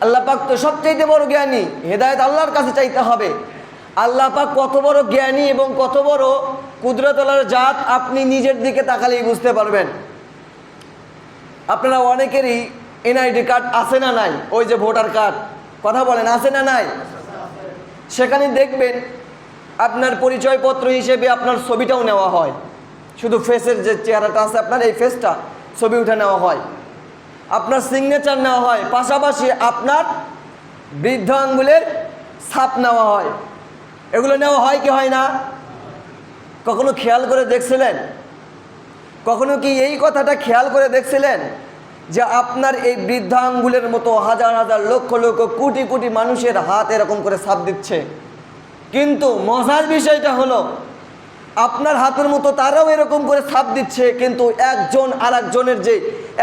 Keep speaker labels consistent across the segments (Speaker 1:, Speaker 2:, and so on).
Speaker 1: আল্লাহ পাক তো সবচাইতে বড় জ্ঞানী। হেদায়ত আল্লাহর কাছে চাইতে হবে। আল্লাহ পাক কত বড় জ্ঞানী এবং কত বড় কুদরতলার জাত আপনি নিজের দিকে তাকালেই বুঝতে পারবেন। আপনারা অনেকেরই এনআইডি কার্ড আছে না নাই? ওই যে ভোটার কার্ড। কথা বলেন, আছে না নাই? সেখানে দেখবেন আপনার পরিচয়পত্র হিসেবে আপনার ছবিটাও নেওয়া হয়। শুধু ফেসের যে চেহারাটা আছে আপনার, এই ফেসটা ছবি উঠে নেওয়া হয়। আপনার সিগনেচার নেওয়া হয়, পাশাপাশি আপনার বৃদ্ধ আঙ্গুলের ছাপ নেওয়া হয়। এগুলো নেওয়া হয় কি হয় না? কখনো খেয়াল করে দেখছিলেন? কখনো কি এই কথাটা খেয়াল করে দেখছিলেন যে আপনার এই বৃদ্ধ আঙ্গুলের মতো হাজার হাজার লক্ষ লক্ষ কোটি কোটি মানুষের হাত এরকম করে ছাপ দিচ্ছে? কিন্তু মজার বিষয়টা হলো, আপনার হাতের মতো তারাও এরকম করে ছাপ দিচ্ছে, কিন্তু একজন আর একজনের যে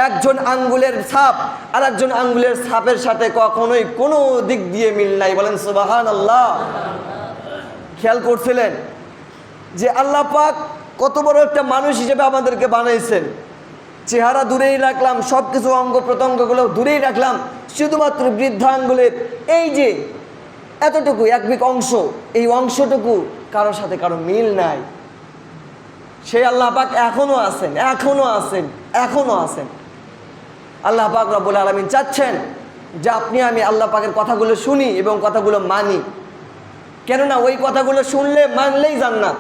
Speaker 1: একজন আঙ্গুলের ছাপ আর একজন আঙ্গুলের ছাপের সাথে কখনোই কোনো দিক দিয়ে মিল নাই। বলেন সুবাহান আল্লাহ খেয়াল করছিলেন যে আল্লাহ পাক কত বড় একটা মানুষ হিসেবে আমাদেরকে বানাইছেন। চেহারা দূরেই রাখলাম সব কিছু অঙ্গ প্রত্যঙ্গগুলো দূরেই রাখলাম। শুধুমাত্র বৃদ্ধাঙ্গুলের এই যে এতটুকু এক বিক অংশ, এই অংশটুকু কারোর সাথে কারও মিল নাই। সেই আল্লাহ পাক এখনও আছেন এখনও আছেন এখনও আছেন। আল্লাহ পাক রব্বুল আলমিন চাচ্ছেন যে আপনি আমি আল্লাহ পাকের কথাগুলো শুনি এবং কথাগুলো মানি। কেননা ওই কথাগুলো শুনলে মানলেই জান্নাত।